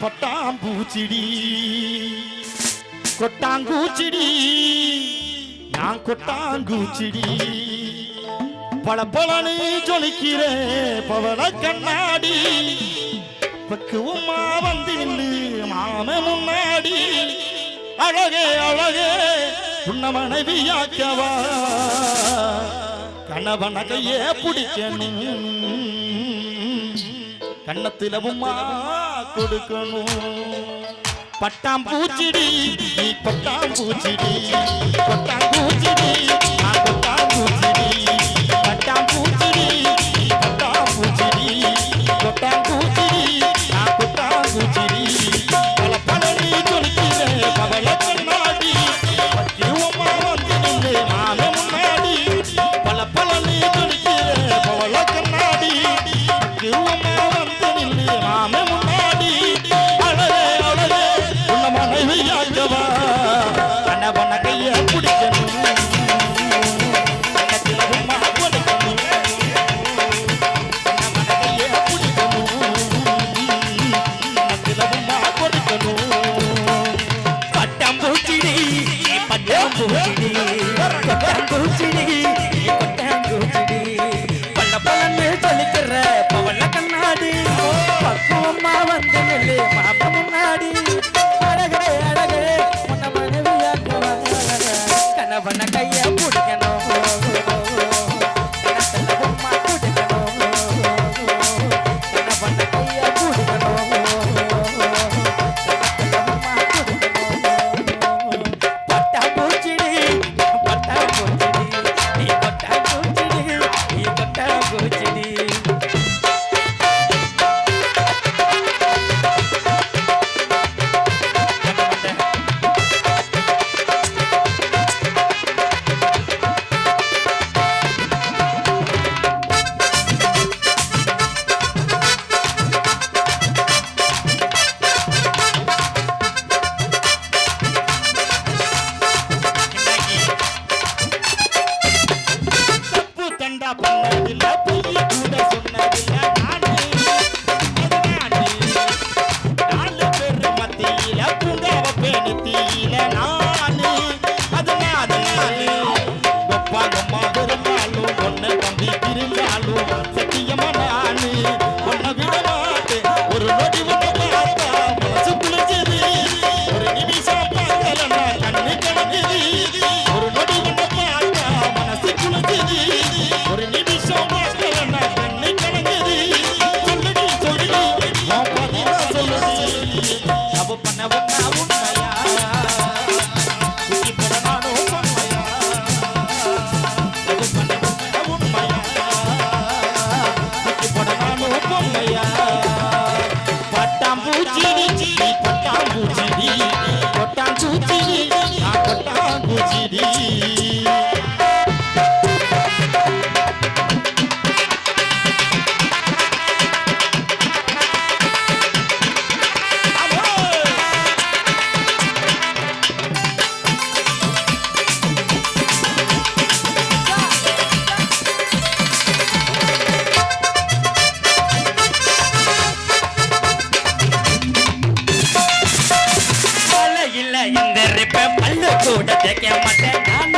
பட்டாம்பூச்சிடி. கொட்டாங்கூச்சிடி. நான் கொட்டாங்கூச்சிடி. பல பலனு ஜொலிக்கிறேன் பவள கண்ணாடி பக்குவமா வந்து நின்று மாம முன்னாடி. அழகே அழகே உன்ன மனைவியாக்கவா. கணவன் கையே பிடிக்கணும். கண்ணத்திலவுமா கொடுக்கணும். பட்டாம் பூச்சிடி பட்டாம் பூச்சிடி பட்டாம் ಕಿಡಿ பண்ணதில்லை பொய் கூட சொன்னதில்லை. வந்திருப்பேன். பல்லு கூட தைக்க மாட்டேன். நான்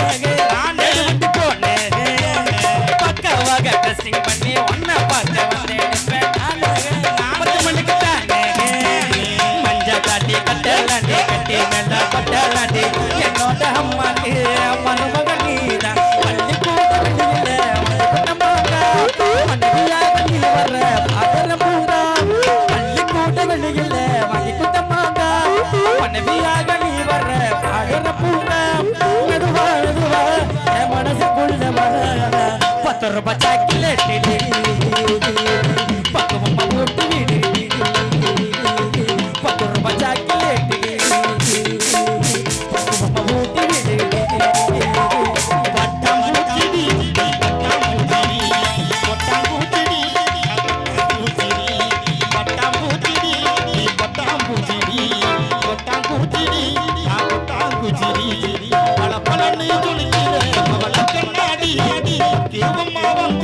ரூபாய் சாக்கிலேட்டு தீவம்